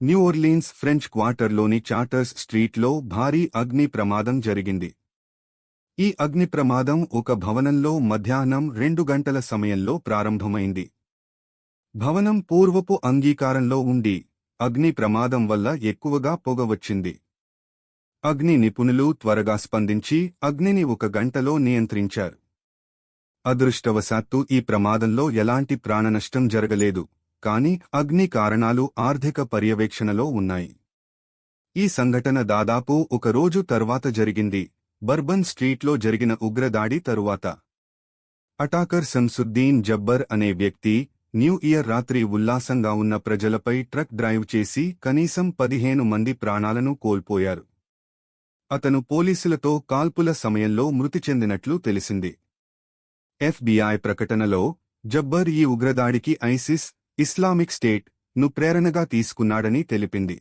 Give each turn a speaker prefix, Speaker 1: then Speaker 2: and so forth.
Speaker 1: న్యూఓర్లీన్స్ French క్వార్టర్లోని charters స్ట్రీట్లో భారీ అగ్ని ప్రమాదం జరిగింది. ఈ అగ్ని ప్రమాదం ఒక భవనంలో మధ్యాహ్నం రెండు గంటల సమయంలో ప్రారంభమైంది. భవనం పూర్వపు అంగీకారంలో ఉండి అగ్ని ప్రమాదం వల్ల ఎక్కువగా పొగ వచ్చింది. అగ్ని నిపుణులు త్వరగా స్పందించి అగ్నిని ఒక గంటలో నియంత్రించారు. అదృష్టవశాత్తు ఈ ప్రమాదంలో ఎలాంటి ప్రాణనష్టం జరగలేదు. కాని అగ్ని కారణాలు ఆర్థిక పర్యవేక్షణలో ఉన్నాయి. ఈ సంఘటన దాదాపు ఒక రోజు తర్వాత జరిగింది. బర్బన్ స్ట్రీట్లో జరిగిన ఉగ్రదాడి తరువాత. అటాకర్ సంసుద్దీన్ జబ్బర్ అనే వ్యక్తి న్యూ ఇయర్ రాత్రి ఉల్లాసంగా ఉన్న ప్రజలపై ట్రక్ డ్రైవ్ చేసి కనీసం పదిహేను మంది ప్రాణాలను కోల్పోయారు. అతను పోలీసులతో కాల్పుల సమయంలో మృతి చెందినట్లు తెలిసింది. ఎఫ్బీఐ ప్రకటనలో జబ్బర్ ఈ ఉగ్రదాడికి ఐసిస్ ఇస్లామిక్ స్టేట్ను ప్రేరణగా తీసుకున్నాడని తెలిపింది.